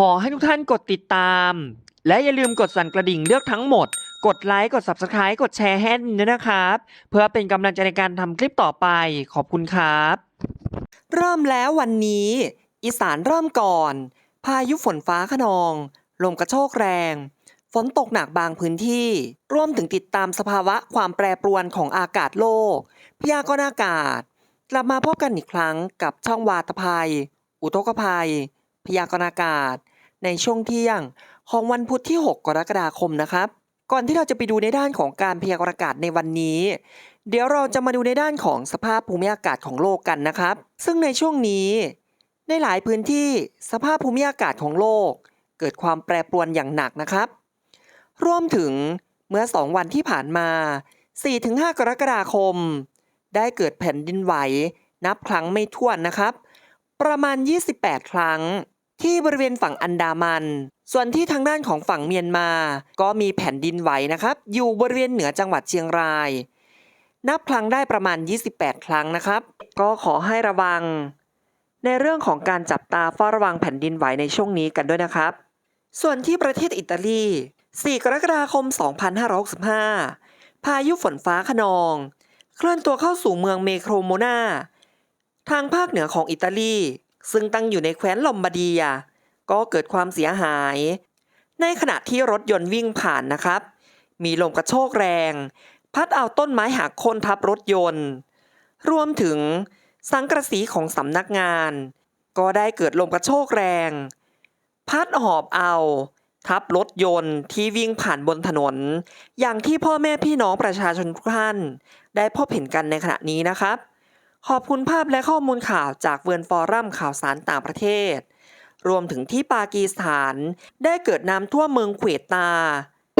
ขอให้ทุกท่านกดติดตาม และอย่าลืมกดสั่นกระดิ่งเลือกทั้งหมด กดไลค์ กด Subscribe กดแชร์ให้ด้วยนะครับ เพื่อเป็นกำลังใจในการทำคลิปต่อไป ขอบคุณครับ เริ่มแล้ววันนี้ อีสานเริ่มก่อน พายุฝนฟ้าขนอง ลมกระโชกแรง ฝนตกหนักบางพื้นที่ ร่วมถึงติดตามสภาวะความแปรปรวนของอากาศโลก พยากรณ์อากาศ กลับมาพบกันอีกครั้งกับช่องวาตภัย อุทกภัย พยากรณ์อากาศ ในช่วงเที่ยงของวันพุธที่ 6 กรกฎาคมนะครับ ก่อนที่เราจะไปดูในด้านของการพยากรณ์อากาศในวันนี้ เดี๋ยวเราจะมาดูในด้านของสภาพภูมิอากาศของโลกกันนะครับ ซึ่งในช่วงนี้ในหลายพื้นที่สภาพภูมิอากาศของโลก เกิดความแปรปรวนอย่างหนักนะครับ รวมถึงเมื่อ 2 วันที่ผ่านมา 4-5 กรกฎาคม ได้เกิดแผ่นดินไหวนับครั้งไม่ถ้วนนะครับ ประมาณ 28 ครั้ง ที่บริเวณฝั่งอันดามัน ส่วนที่ทางด้านของฝั่งเมียนมา ก็มีแผ่นดินไหวนะครับ อยู่บริเวณเหนือจังหวัดเชียงราย นับครั้งได้ประมาณ 28 ครั้งนะครับ ก็ขอให้ระวัง ในเรื่องของการจับตาเฝ้าระวังแผ่นดินไหวในช่วงนี้กันด้วยนะครับ ส่วนที่ประเทศอิตาลี 4 กรกฎาคม 2565 พายุฝนฟ้าขนอง เคลื่อนตัวเข้าสู่เมืองเมโครโมนาทางภาคเหนือของอิตาลี ซึ่งตั้งอยู่ในแคว้นลอมบาร์เดีย ก็เกิดความเสียหาย ในขณะที่รถยนต์วิ่งผ่านนะครับ มีลมกระโชกแรง พัดเอาต้นไม้หักโค่นทับรถยนต์ รวมถึงสังกระสีของสำนักงาน ก็ได้เกิดลมกระโชกแรง พัดหอบเอา ทับรถยนต์ที่วิ่งผ่านบนถนน อย่างที่พ่อแม่พี่น้องประชาชนทุกท่าน ได้พบเห็นกันในขณะนี้นะครับ ขอบคุณภาพและข้อมูลข่าวจากเวิร์นฟอรัมข่าวสารต่างประเทศ รวมถึงที่ปากีสถานได้เกิดน้ำท่วมเมืองเควตา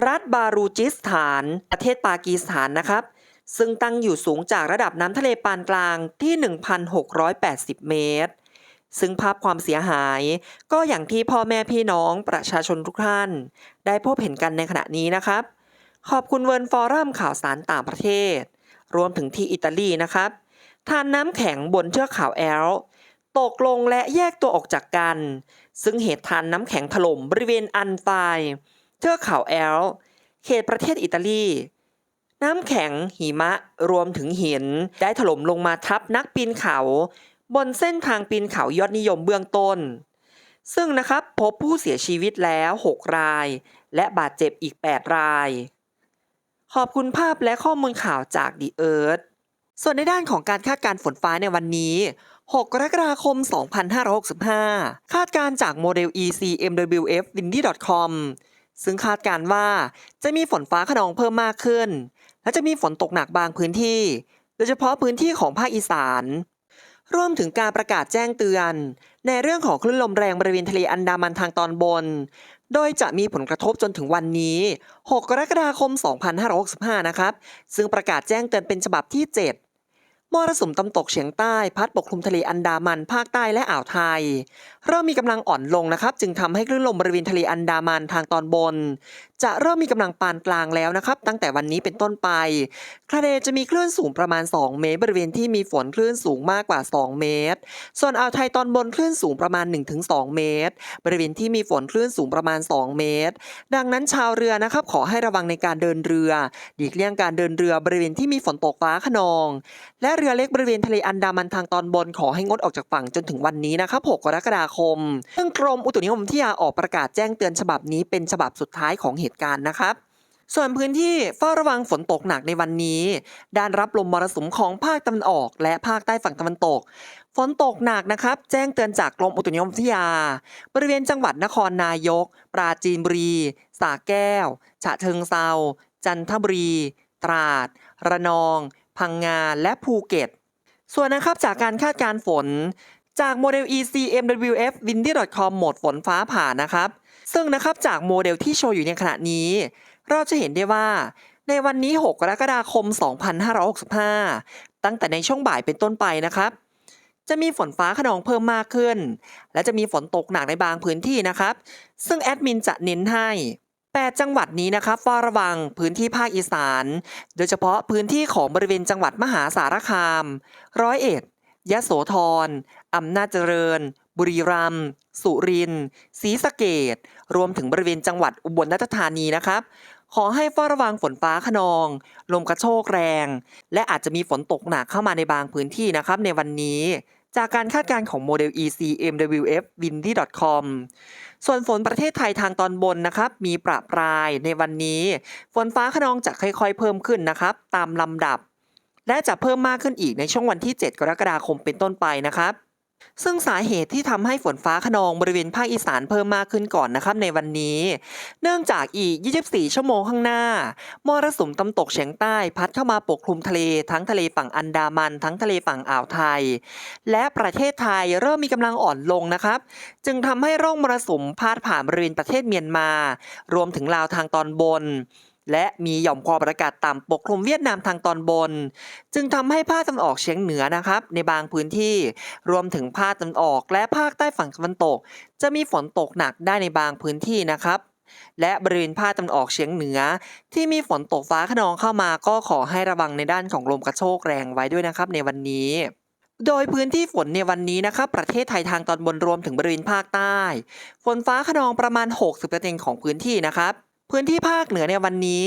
รัฐบารูจิสถาน ประเทศปากีสถานนะครับ ซึ่งตั้งอยู่สูงจากระดับน้ำทะเลปานกลางที่ 1,680 เมตร ซึ่งภาพความเสียหายก็อย่างที่พ่อแม่พี่น้องประชาชนทุกท่าน ได้พบเห็นกันในขณะนี้นะครับ ขอบคุณเวิร์นฟอรัมข่าวสารต่างประเทศ รวมถึงที่อิตาลีนะครับ ทานน้ำแข็งบนเทือกเขาแอลตกลงและแยกตัวออกจากกัน ซึ่งเหตุทานน้ำแข็งถล่มบริเวณอันไฟเทือกเขาแอลเขตประเทศอิตาลี น้ำแข็งหิมะรวมถึงหินได้ถล่มลงมาทับนักปีนเขา บนเส้นทางปีนเขายอดนิยมเบื้องต้น ซึ่งนะครับพบผู้เสียชีวิตแล้ว 6 ราย และบาดเจ็บอีก 8 ราย ขอบคุณภาพและข้อมูลข่าวจาก The Earth ส่วนในด้านของการคาดการฝนฟ้าในวันนี้ 6 กรกฎาคม 2565 คาดการจากโมเดล ECMWF windy.com ซึ่งคาดการว่าจะมีฝนฟ้าขนองเพิ่มมากขึ้น และจะมีฝนตกหนักบางพื้นที่ โดยเฉพาะพื้นที่ของภาคอีสานรวมถึงการประกาศแจ้งเตือน ในเรื่องของคลื่นลมแรงบริเวณทะเลอันดามันทางตอนบน โดยจะมีผลกระทบจนถึงวันนี้ 6 กรกฎาคม 2565 นะครับ ซึ่งประกาศแจ้งเตือนเป็นฉบับที่ 7 มรสุมตะวันตกเฉียงใต้พัดปกคลุมทะเลอันดามัน ภาคใต้และอ่าวไทย เริ่มมีกำลังอ่อนลงนะครับ จึงทำให้คลื่นลมบริเวณทะเลอันดามันทางตอนบน จะเริ่มมีกำลังปานกลางแล้วนะครับ ตั้งแต่วันนี้เป็นต้นไปทะเลจะมีคลื่นสูงประมาณ 2 เมตร บริเวณที่มีฝนคลื่นสูงมากกว่า 2 เมตร ส่วนอ่าวไทยตอนบนคลื่นสูงประมาณ 1-2 เมตร บริเวณที่มีฝนคลื่นสูงประมาณ 2 เมตร ดังนั้นชาวเรือนะครับขอให้ระวังในการเดินเรือหลีกเลี่ยงการเดินเรือบริเวณที่มีฝนตกฟ้าขนอง และรือเล็กบริเวณทะเลอันดามันทางตอนบนขอให้งดออกจากฝั่งจนถึงวันนี้นะครับ 6 กรกฎาคม ซึ่งกรมอุตุนิยมวิทยาออกประกาศแจ้งเตือนฉบับนี้เป็นฉบับสุดท้ายของเหตุการณ์นะครับส่วนพื้นที่เฝ้าระวังฝนตกหนักในวันนี้ ด้านรับลมมรสุมของภาคตะวันออกและภาคใต้ฝั่งตะวันตก ฝนตกหนักนะครับ แจ้งเตือนจากกรมอุตุนิยมวิทยา บริเวณจังหวัดนครนายก ปราจีนบุรีสระแก้ว ฉะเชิงเซาจันทบุรี ตราด ระนอง พังงาและภูเก็ต ส่วนนะครับจากการคาดการณ์ฝน จากโมเดล ECMWF windy.com โหมดฝนฟ้าผ่านะครับ ซึ่งนะครับจากโมเดลที่โชว์อยู่ในขณะนี้ เราจะเห็นได้ว่าในวันนี้ 6 กรกฎาคม 2565 ตั้งแต่ในช่วงบ่ายเป็นต้นไปนะครับ จะมีฝนฟ้าขนองเพิ่มมากขึ้น และจะมีฝนตกหนักในบางพื้นที่นะครับ ซึ่งแอดมินจะเน้นให้ 8 จังหวัดนี้นะครับเฝ้าระวังพื้นที่ภาคอีสาน โดยเฉพาะพื้นที่ของบริเวณจังหวัดมหาสารคาม ร้อยเอ็ด ยะโสธร อำนาจเจริญ บุรีรัมย์ สุรินทร์ ศรีสะเกดรวมถึงบริเวณจังหวัดอุบลราชธานีนะครับ ขอให้เฝ้าระวังฝนฟ้าขนอง ลมกระโชกแรง และอาจจะมีฝนตกหนักเข้ามาในบางพื้นที่นะครับในวันนี้ จากการคาดการณ์ของโมเดล ECMWF windy.com ส่วนฝนประเทศไทยทางตอนบนนะครับ มีประปรายในวันนี้ ฝนฟ้าขนองจะค่อยๆ เพิ่มขึ้นนะครับ ตามลำดับ และจะเพิ่มมากขึ้นอีกในช่วงวันที่ 7 กรกฎาคมเป็นต้นไปนะครับ ซึ่งสาเหตุที่ทำให้ฝนฟ้าขนองบริเวณภาคอีสานเพิ่มมากขึ้นก่อนนะครับในวันนี้ เนื่องจากอีก 24 ชั่วโมงข้างหน้ามรสุมตะวันตกเฉียงใต้พัดเข้ามาปกคลุมทะเล ทั้งทะเลฝั่งอันดามัน ทั้งทะเลฝั่งอ่าวไทย และประเทศไทยเริ่มมีกำลังอ่อนลงนะครับ จึงทำให้ร่องมรสุมพาดผ่านบริเวณประเทศเมียนมา รวมถึงลาวทางตอนบน และมีหย่อมความกดอากาศต่ำปกคลุมเวียดนามทางตอนบน จึงทำให้ภาคตะวันออกเฉียงเหนือนะครับ ในบางพื้นที่รวมถึงภาคตะวันออกและภาคใต้ฝั่งตะวันตก จะมีฝนตกหนักได้ในบางพื้นที่นะครับ และบริเวณภาคตะวันออกเฉียงเหนือ ที่มีฝนตกฟ้าขนองเข้ามาก็ขอให้ระวังในด้านของลมกระโชกแรงไว้ด้วยนะครับ ในวันนี้โดยพื้นที่ฝนในวันนี้นะครับ ประเทศไทยทางตอนบนรวมถึงบริเวณภาคใต้ ฝนฟ้าขนองประมาณ 60%ของพื้นที่นะครับ พื้นที่ภาคเหนือในวันนี้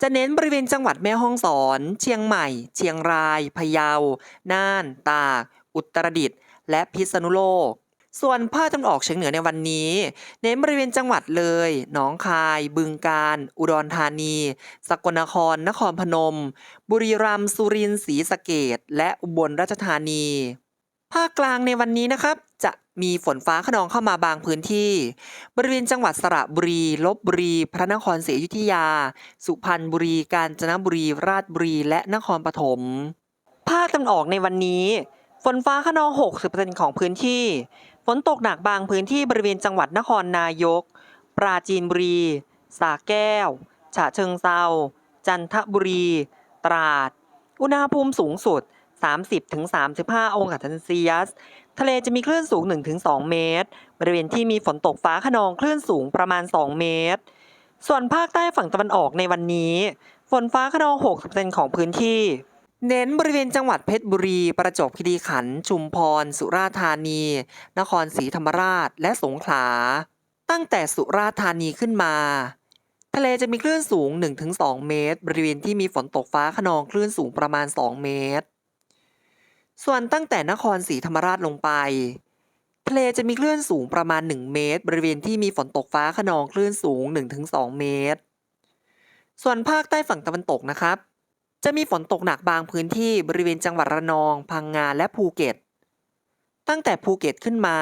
จะเน้นบริเวณจังหวัดแม่ฮ่องสอน เชียงใหม่ เชียงราย พะเยา น่าน ตาก อุตรดิตถ์ และพิษณุโลก ส่วนภาคตะวันออกเฉียงเหนือในวันนี้ เน้นบริเวณจังหวัดเลย หนองคาย บึงกาฬ อุดรธานี สกลนคร นครพนม บุรีรัมย์ สุรินทร์ ศรีสะเกดและอุบลราชธานี ภาคกลางในวันนี้นะครับ จะ มีฝนฟ้าขนองเข้ามาบางพื้นที่ บริเวณจังหวัดสระบุรีลบบุรี พระนครศรีอยุธยา สุพรรณบุรี กาญจนบุรี ราชบุรี และนครปฐม ภาคตะวันออกในวันนี้ ฝนฟ้าขนอง 60%ของพื้นที่ ฝนตกหนักบางพื้นที่บริเวณจังหวัดนครนายก ปราจีนบุรีสระแก้ว ฉะเชิงเซา จันทบุรี ตราด อุณหภูมิสูงสุด 30-35 องศาเซลเซียส ทะเลจะมีคลื่นสูง 1-2 เมตร บริเวณที่มีฝนตกฟ้าขนองคลื่นสูงประมาณ 2 เมตร ส่วนภาคใต้ฝั่งตะวันออกในวันนี้ ฝนฟ้าขนอง60%ของพื้นที่ เน้นบริเวณจังหวัดเพชรบุรี ประจวบคีรีขันธ์ ชุมพร สุราษฎร์ธานี นครศรีธรรมราช และสงขลา ตั้งแต่สุราษฎร์ธานีขึ้นมาทะเลจะมีคลื่นสูง 1-2 เมตร บริเวณที่มีฝนตกฟ้าขนองคลื่นสูงประมาณ 2 เมตร ส่วนตั้งแต่นครศรีธรรมราชลงไป ทะเลจะมีคลื่นสูงประมาณ 1 เมตร บริเวณที่มีฝนตกฟ้าขนองคลื่นสูง 1-2 เมตร ส่วนภาคใต้ฝั่งตะวันตกนะครับ จะมีฝนตกหนักบางพื้นที่บริเวณจังหวัดระนอง พังงาและภูเก็ต ตั้งแต่ภูเก็ตขึ้นมา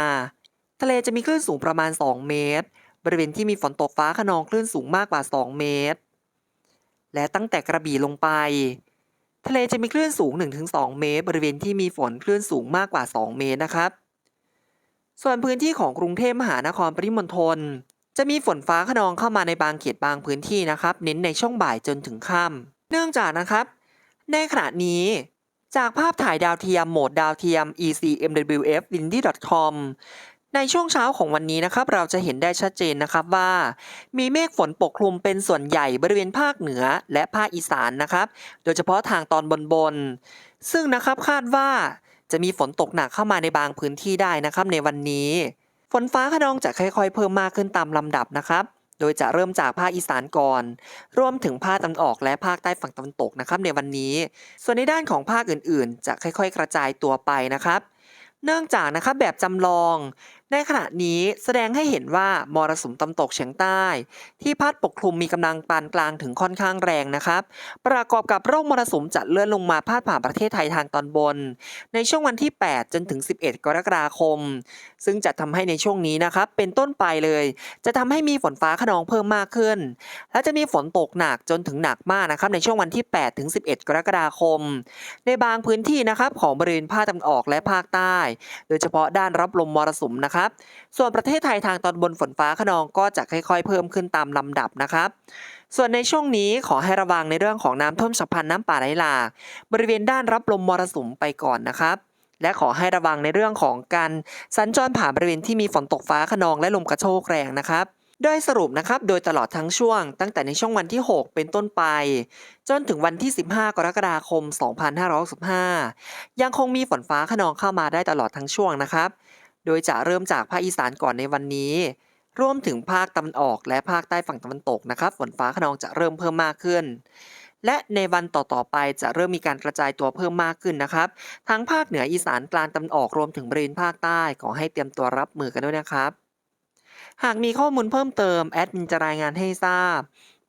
ทะเลจะมีคลื่นสูงประมาณ 2 เมตร บริเวณที่มีฝนตกฟ้าขนองคลื่นสูงมากกว่า 2 เมตร และตั้งแต่กระบี่ลงไป ทะเลจะมีคลื่นสูง 1-2 เมตร บริเวณที่มีฝนคลื่นสูงมากกว่า 2 เมตรนะครับ ส่วนพื้นที่ของกรุงเทพมหานครปริมณฑลจะมีฝนฟ้าขนองเข้ามาในบางเขตบางพื้นที่นะครับ เน้นในช่วงบ่ายจนถึงค่ำเนื่องจากนะครับ ในขณะนี้ จากภาพถ่ายดาวเทียมโหมดดาวเทียม ECMWF windy.com ในช่วงเช้าของวันนี้นะครับเราจะเห็นได้ชัดเจนนะครับว่า มีเมฆฝนปกคลุมเป็นส่วนใหญ่บริเวณภาคเหนือและภาคอีสานนะครับ โดยเฉพาะทางตอนบนบนๆซึ่งนะครับคาดว่าจะมีฝนตกหนักเข้ามาในบางพื้นที่ได้นะครับในวันนี้ ฝนฟ้าขนองจะค่อยๆ เพิ่มมากขึ้นตามลำดับนะครับ โดยจะเริ่มจากภาคอีสานก่อน รวมถึงภาคตะวันออกและภาคใต้ฝั่งตะวันตกนะครับในวันนี้ ส่วนในด้านของภาคอื่นๆ จะค่อยๆ กระจายตัวไปนะครับ เนื่องจากนะครับแบบจำลองในขณะนี้แสดงให้เห็นว่ามรสุมตะวันตกเฉียงใต้ ที่พัดปกคลุมมีกำลังปานกลางถึงค่อนข้างแรงนะครับ ประกอบกับร่องมรสุมจะเลื่อนลงมาพาดผ่านประเทศไทยทางตอนบน ในช่วงวันที่ 8 จนถึง 11 กรกฎาคม ซึ่งจะทำให้ในช่วงนี้นะครับ เป็นต้นไปเลย จะทำให้มีฝนฟ้าขนองเพิ่มมากขึ้น และจะมีฝนตกหนักจนถึงหนักมากนะครับในช่วงวันที่ 8 ถึง 11 กรกฎาคม ในบางพื้นที่นะครับของบริเวณภาคตะวันออกและภาคใต้ โดยเฉพาะด้านรับลมมรสุมนะครับส่วนประเทศไทยทางตอนบนฝนฟ้าขนองก็จะค่อยๆ เพิ่มขึ้นตามลำดับนะครับ ส่วนในช่วงนี้ขอให้ระวังในเรื่องของน้ำท่วมฉับพลันน้ำป่าไหลหลากบริเวณด้านรับลมมรสุมไปก่อนนะครับ และขอให้ระวังในเรื่องของการสัญจรผ่านบริเวณที่มีฝนตกฟ้าขนองและลมกระโชกแรงนะครับโดยสรุปนะครับ โดยตลอดทั้งช่วง ตั้งแต่ในช่วงวันที่ 6 เป็นต้นไป จนถึงวันที่ 15 กรกฎาคม 2565 ยังคงมีฝนฟ้าขนองเข้ามาได้ตลอดทั้งช่วงนะครับ โดยจะเริ่มจากภาคอีสานก่อนในวันนี้ รวมถึงภาคตะวันออกและภาคใต้ฝั่งตะวันตกนะครับ ฝนฟ้าขนองจะเริ่มเพิ่มมากขึ้น และในวันต่อๆไปจะเริ่มมีการกระจายตัวเพิ่มมากขึ้นนะครับ ทั้งภาคเหนืออีสานกลางตะวันออกรวมถึงบริเวณภาคใต้ขอให้เตรียมตัวรับมือกันด้วยนะครับหากมีข้อมูลเพิ่มเติม แอดมินจะรายงานให้ทราบ